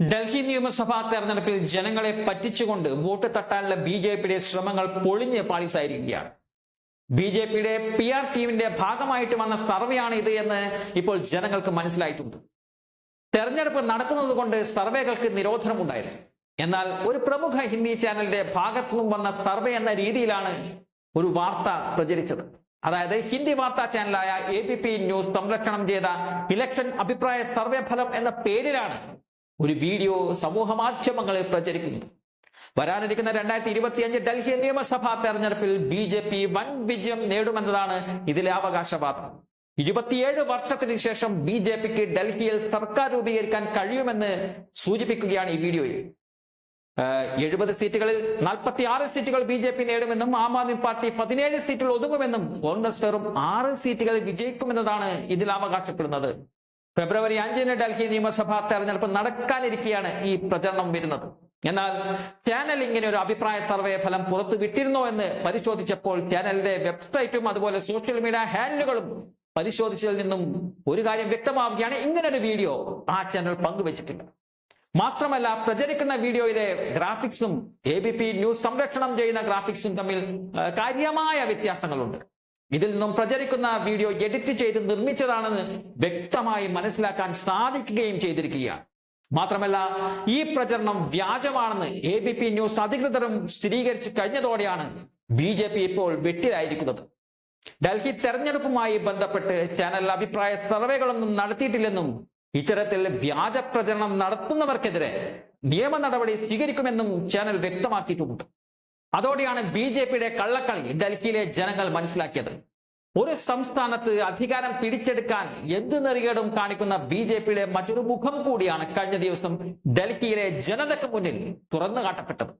ഡൽഹി നിയമസഭാ തെരഞ്ഞെടുപ്പിൽ ജനങ്ങളെ പറ്റിച്ചുകൊണ്ട് വോട്ട് തട്ടാനുള്ള ബി ജെ പിയുടെ ശ്രമങ്ങൾ പൊളിഞ്ഞ് പാളിസായിരിക്കുകയാണ്. ബി ജെ പിയുടെ പി ആർ ടീമിന്റെ ഭാഗമായിട്ട് വന്ന സർവേയാണ് ഇത് എന്ന് ഇപ്പോൾ ജനങ്ങൾക്ക് മനസ്സിലായിട്ടുണ്ട്. തെരഞ്ഞെടുപ്പ് നടക്കുന്നത് കൊണ്ട് സർവേകൾക്ക് നിരോധനമുണ്ടായിരുന്നു. എന്നാൽ ഒരു പ്രമുഖ ഹിന്ദി ചാനലിന്റെ ഭാഗത്തു നിന്നും വന്ന സർവേ എന്ന രീതിയിലാണ് ഒരു വാർത്ത പ്രചരിച്ചത്. അതായത് ഹിന്ദി വാർത്താ ചാനലായ എ ബി പി ന്യൂസ് സംരക്ഷണം ചെയ്ത ഇലക്ഷൻ അഭിപ്രായ സർവേ ഫലം എന്ന പേരിലാണ് ഒരു വീഡിയോ സമൂഹ മാധ്യമങ്ങളിൽ പ്രചരിക്കുന്നു. വരാനിരിക്കുന്ന രണ്ടായിരത്തി ഇരുപത്തിയഞ്ച് ഡൽഹി നിയമസഭാ തെരഞ്ഞെടുപ്പിൽ ബി ജെ പി വൻ വിജയം നേടുമെന്നതാണ് ഇതിലെ അവകാശവാദം. ഇരുപത്തിയേഴ് വർഷത്തിന് ശേഷം ബി ജെ പിക്ക് ഡൽഹിയിൽ സർക്കാർ രൂപീകരിക്കാൻ കഴിയുമെന്ന് സൂചിപ്പിക്കുകയാണ് ഈ വീഡിയോയിൽ. എഴുപത് സീറ്റുകളിൽ നാൽപ്പത്തി ആറ് സീറ്റുകൾ ബി ജെ പി നേടുമെന്നും ആം ആദ്മി പാർട്ടി പതിനേഴ് സീറ്റുകൾ ഒതുങ്ങുമെന്നും കോൺഗ്രസ് വെറും ആറ് സീറ്റുകളിൽ വിജയിക്കുമെന്നതാണ് ഇതിൽ അവകാശപ്പെടുന്നത്. ഫെബ്രുവരി അഞ്ചിന് ഡൽഹി നിയമസഭാ തെരഞ്ഞെടുപ്പ് നടക്കാനിരിക്കെയാണ് ഈ പ്രചരണം വരുന്നത്. എന്നാൽ ചാനൽ ഇങ്ങനെ ഒരു അഭിപ്രായ സർവേ ഫലം പുറത്തു വിട്ടിരുന്നോ എന്ന് പരിശോധിച്ചപ്പോൾ ചാനലിന്റെ വെബ്സൈറ്റും അതുപോലെ സോഷ്യൽ മീഡിയ ഹാൻഡിലുകളും പരിശോധിച്ചതിൽ നിന്നും ഒരു കാര്യം വ്യക്തമാവുകയാണ്. ഇങ്ങനെ ഒരു വീഡിയോ ആ ചാനൽ പങ്കുവച്ചിട്ടില്ല. മാത്രമല്ല പ്രചരിക്കുന്ന വീഡിയോയിലെ ഗ്രാഫിക്സും എ ബി പി ന്യൂസ് സംരക്ഷണം ചെയ്യുന്ന ഗ്രാഫിക്സും തമ്മിൽ കാര്യമായ വ്യത്യാസങ്ങളുണ്ട്. ഇതിൽ നിന്നും പ്രചരിക്കുന്ന വീഡിയോ എഡിറ്റ് ചെയ്ത് നിർമ്മിച്ചതാണെന്ന് വ്യക്തമായി മനസ്സിലാക്കാൻ സാധിക്കുകയും ചെയ്തിരിക്കുകയാണ്. മാത്രമല്ല ഈ പ്രചരണം വ്യാജമാണെന്ന് എ ബി പി ന്യൂസ് അധികൃതരും സ്ഥിരീകരിച്ചു കഴിഞ്ഞതോടെയാണ് ബി ജെ പി ഇപ്പോൾ വെട്ടിലായിരിക്കുന്നത്. ഡൽഹി തെരഞ്ഞെടുപ്പുമായി ബന്ധപ്പെട്ട് ചാനൽ അഭിപ്രായ സർവേകളൊന്നും നടത്തിയിട്ടില്ലെന്നും ഇത്തരത്തിൽ വ്യാജ പ്രചരണം നടത്തുന്നവർക്കെതിരെ നിയമ നടപടി സ്വീകരിക്കുമെന്നും ചാനൽ വ്യക്തമാക്കിയിട്ടുമുണ്ട് അതോടെയാണ് ബി ജെ പിയുടെ കള്ളക്കളി ഡൽഹിയിലെ ജനങ്ങൾ മനസ്സിലാക്കിയത്. ഒരു സംസ്ഥാനത്ത് അധികാരം പിടിച്ചെടുക്കാൻ എന്ത് നെറികേടും കാണിക്കുന്ന ബി ജെ പിയുടെ മറ്റൊരു മുഖം കൂടിയാണ് കഴിഞ്ഞ ദിവസം ഡൽഹിയിലെ ജനതയ്ക്ക് മുന്നിൽ തുറന്നു കാട്ടപ്പെട്ടത്